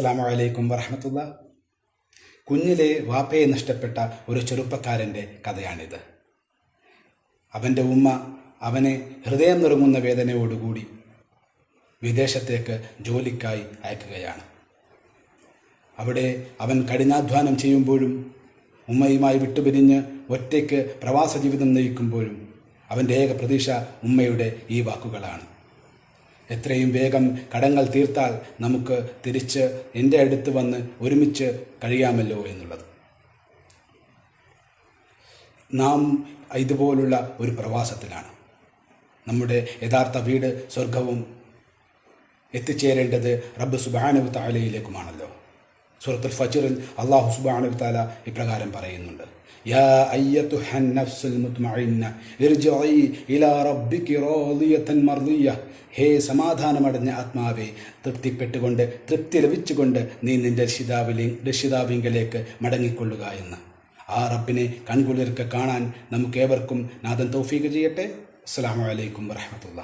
അസ്സലാമു അലൈക്കും വറഹമത്തുള്ള. കുഞ്ഞിലെ വാപ്പയെ നഷ്ടപ്പെട്ട ഒരു ചെറുപ്പക്കാരന്റെ കഥയാണിത്. അവന്റെ ഉമ്മ അവനെ ഹൃദയം നുറുങ്ങുന്ന വേദനയോടുകൂടി വിദേശത്തേക്ക് ജോലിക്കായി അയക്കുകയാണ്. അവിടെ അവൻ കഠിനാധ്വാനം ചെയ്യുമ്പോഴും ഉമ്മയുമായി വിട്ടുപിരിഞ്ഞ് ഒറ്റയ്ക്ക് പ്രവാസ ജീവിതം നയിക്കുമ്പോഴും അവന്റെ ഏക പ്രതീക്ഷ ഉമ്മയുടെ ഈ വാക്കുകളാണ്. എത്രയും വേഗം കടങ്ങൾ തീർത്താൽ നമുക്ക് തിരിച്ച് എന്റെ അടുത്ത് വന്ന് ഒരുമിച്ച് കഴിയാമല്ലോ എന്നുള്ളത്. നാം ഇതുപോലുള്ള ഒരു പ്രവാസത്തിലാണ്. നമ്മുടെ യഥാർത്ഥ വീട് സ്വർഗവും എത്തിച്ചേരേണ്ടത് റബ്ബ് സുബാനു താലയിലേക്കുമാണല്ലോ സൂറത്തുൽ ഫജറിൽ അള്ളാഹു സുബാനു താല ഇപ്രകാരം പറയുന്നുണ്ട്. ഹേ സമാധാനമടഞ്ഞ ആത്മാവെ തൃപ്തിപ്പെട്ടുകൊണ്ട് തൃപ്തി ലഭിച്ചുകൊണ്ട് നീ നിന്റെ രക്ഷിതാവിലെ രക്ഷിതാവിങ്കലേക്ക് മടങ്ങിക്കൊള്ളുക എന്ന്. ആ റബ്ബിനെ കൺകുളിർക്ക് കാണാൻ നമുക്കേവർക്കും നാദൻ തൗഫീഖ് ചെയ്യട്ടെ. അസ്സാം വലൈക്കും വറഹമത്തുള്ള